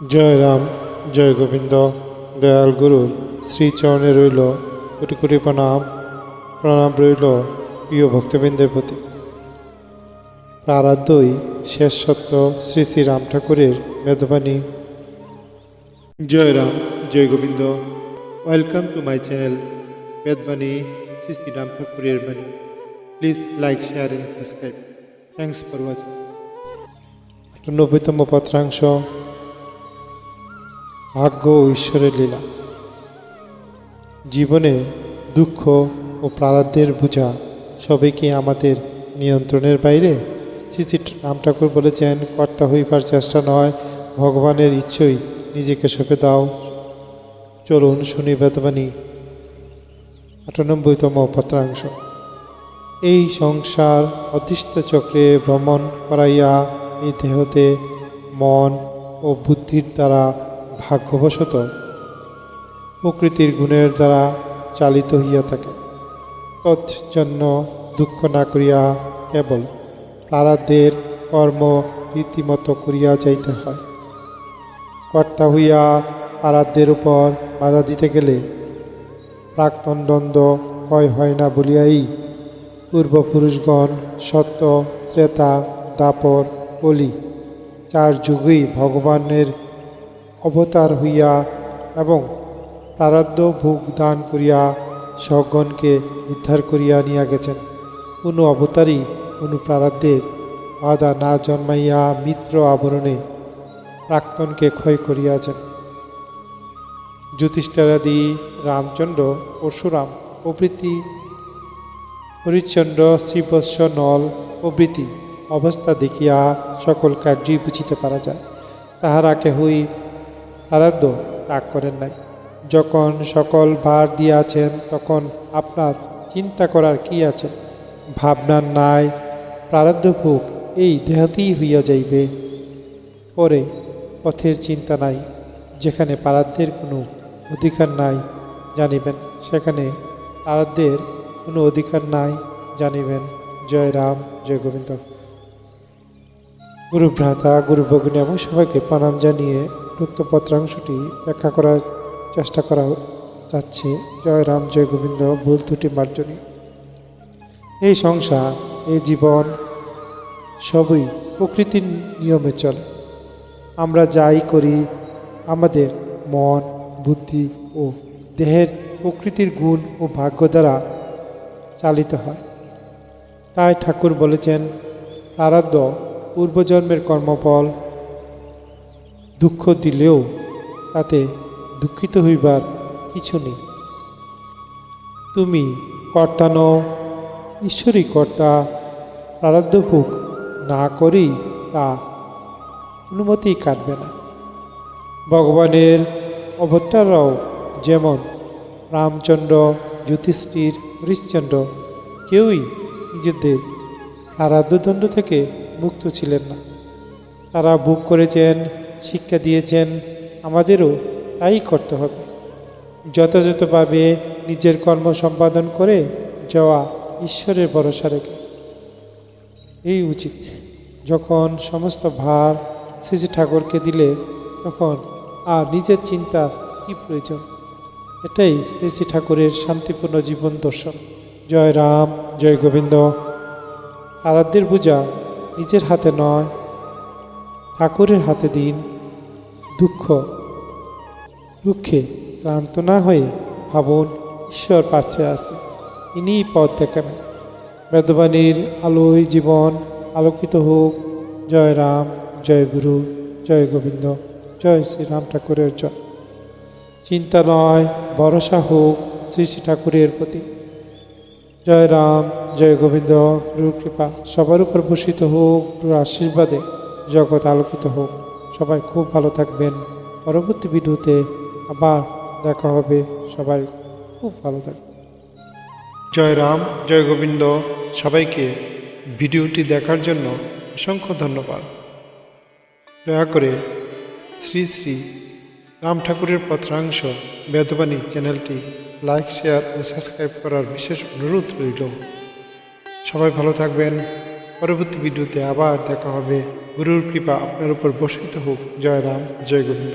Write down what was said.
জয় রাম, জয় গোবিন্দ, দয়াল গুরুর শ্রীচরণে রইল, কোটি কোটি প্রণাম প্রণাম রইল প্রিয় ভক্তবৃন্দের প্রতি। প্রারাধ্যই শেষ সত্য শ্রী শ্রী রাম ঠাকুরের মেধবাণী। জয় রাম, জয় Gobinda, welcome to my channel Vedbani Shri Shri Ram ঠাকুরের বাণী। Please like, share, and subscribe. Thanks for watching. আটানব্বইতম পত্রাংশ। ভাগ্য ও ঈশ্বরের লীলা। জীবনে দুঃখ ও প্রারাব্ধের বোঝা সবই কি আমাদের নিয়ন্ত্রণের বাইরে। শ্রী শ্রী রাম ঠাকুর বলেছেন, কর্তা হইবার চেষ্টা নয়, ভগবানের ইচ্ছই নিজেকে সঁপে দাও। চলুন শুনি বেদবাণী, আটানব্বইতম পত্রাংশ। এই সংসার অদৃষ্ট চক্রে ভ্রমণ করাইয়া এই দেহতে মন ও বুদ্ধির দ্বারা ভাগ্যবশত প্রকৃতির গুণের দ্বারা চালিত হইয়া থাকে। তৎজন্য দুঃখ না করিয়া কেবল প্রারাধ্যের কর্ম রীতিমতো করিয়া যাইতে হয়। কর্তা হইয়া আরাধ্যের উপর বাধা দিতে গেলে প্রাক্তন দ্বন্দ্ব ক্ষয় হয় না বলিয়াই পূর্বপুরুষগণ, সত্য, ত্রেতা, দাপর কলি চার যুগেই ভগবানের অবতার হইয়া এবং প্রারাধ্য ভোগ দান করিয়া স্বগণকে উদ্ধার করিয়া নিয়া গেছেন। কোনো অবতারই, কোনো প্রারাধ্যের বাধা না জন্মাইয়া মিত্র আবরণে প্রাক্তনকে ক্ষয় করিয়াছেন। জ্যোতিষ্ঠারাদি রামচন্দ্র, পরশুরাম প্রভৃতি, হরিশ্চন্দ্র শ্রীবৎস নল প্রভৃতি অবস্থা দেখিয়া সকল কার্যই বুঝিতে পারা যায়। তাহারা কেহই আরাধ্য ত্যাগ করেন নাই। যখন সকল ভার দিয়াছেন, তখন আপনার চিন্তা করার কি আছে? ভাবনার নাই, প্রারব্ধ ভোগ এই দেহাতেই হইয়া যাইবে। পরে পথের চিন্তা নাই, যেখানে পারাধ্যের কোনো অধিকার নাই জানিবেন, সেখানে পারাধ্যের কোনো অধিকার নাই জানিবেন। জয় রাম, জয় গোবিন্দ। গুরু ভ্রাতা গুরু এবং সবাইকে প্রণাম জানিয়ে উক্ত পত্রাংশটি ব্যাখ্যা করার চেষ্টা করা যাচ্ছে। জয় রাম, জয় গোবিন্দ, ভুল ত্রুটি মার্জনী। এই সংসার, এই জীবন সবই প্রকৃতির নিয়মে চলে। আমরা যাই করি আমাদের মন, বুদ্ধি ও দেহের প্রকৃতির গুণ ও ভাগ্য দ্বারা চালিত হয়। তাই ঠাকুর বলেছেন আরাধ্য পূর্বজন্মের কর্মফল দুঃখ দিলেও তাতে দুঃখিত হইবার কিছু নেই। তুমি কর্তা নও, ঈশ্বরই কর্তা প্রারব্ধ ভোগ না করেই তা অনুমতিই কাটবে না। ভগবানের অবতাররাও যেমন রামচন্দ্র জ্যোতিষ্ঠির হরিশ্চন্দ্র, কেউই নিজেদের আরাধ্যদণ্ড থেকে মুক্ত ছিলেন না। তারা ভোগ করেছেন শিক্ষা দিয়েছেন, আমাদেরও তাই করতে হবে। যথাযথভাবে নিজের কর্ম সম্পাদন করে যাওয়া ঈশ্বরের ভরসা রেখে। এই উচিত। যখন সমস্ত ভার শ্রী ঠাকুরকে দিলে, তখন আর নিজের চিন্তা কি প্রয়োজন? এটাই শ্রী ঠাকুরের শান্তিপূর্ণ জীবন দর্শন। জয় রাম, জয় গোবিন্দ। আরাধ্যের পূজা নিজের হাতে নয় ঠাকুরের হাতে দিন। দুঃখ। দুঃখে ক্লান্ত না হয়ে ভাবুন, ঈশ্বর পাচ্ছে আছে, ইনিই পথ দেখাবেন বেদবাণীর আলোয় জীবন আলোকিত হোক। জয় রাম, জয় গুরু, জয় গোবিন্দ, জয় শ্রীরাম ঠাকুরের জয়। চিন্তা নয়, ভরসা হোক শ্রী শ্রী ঠাকুরের প্রতি। জয় রাম, জয় গোবিন্দ, গুরুর কৃপা সবার উপর ভূষিত হোক, গুরুর আশীর্বাদে। জগৎ আলোকিত হোক। সবাই খুব ভালো থাকবেন। পরবর্তী ভিডিওতে আবার দেখা হবে। সবাই খুব ভালো থাকবেন। জয় রাম, জয় গোবিন্দ। সবাইকে ভিডিওটি দেখার জন্য অসংখ্য ধন্যবাদ। দয়া করে শ্রী শ্রী রাম ঠাকুরের পত্রাংশ বেদবাণী চ্যানেলটি লাইক, শেয়ার ও সাবস্ক্রাইব করার বিশেষ অনুরোধ রইল। সবাই ভালো থাকবেন। পরবর্তী ভিডিওতে আবার দেখা হবে। গুরুর কৃপা আপনার উপর বর্ষিত হোক। জয় রাম, জয় গোবিন্দ।